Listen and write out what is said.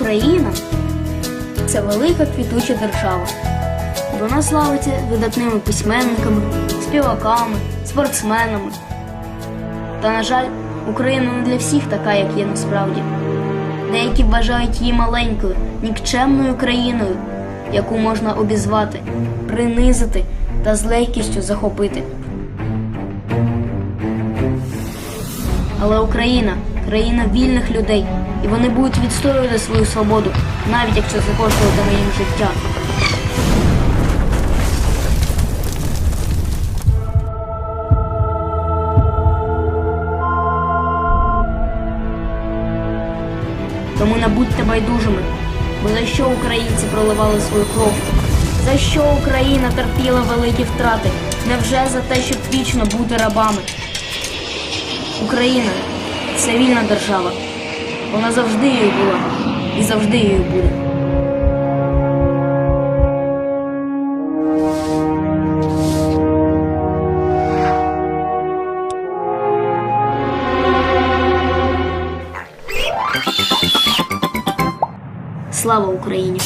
Україна це велика квітуча держава. Вона славиться видатними письменниками, співаками, спортсменами. Та, на жаль, Україна не для всіх така, як є насправді. Деякі вважають її маленькою, нікчемною країною, яку можна обізвати, принизити та з легкістю захопити. Але Україна країна вільних людей, і вони будуть відстоювати свою свободу, навіть якщо це коштуватиме їм життя. Тому не будьте байдужими, бо за що українці проливали свою кров? За що Україна терпіла великі втрати? Невже за те, щоб вічно бути рабами? Україна це вільна держава. Вона завжди її була і завжди її буде. Слава Україні!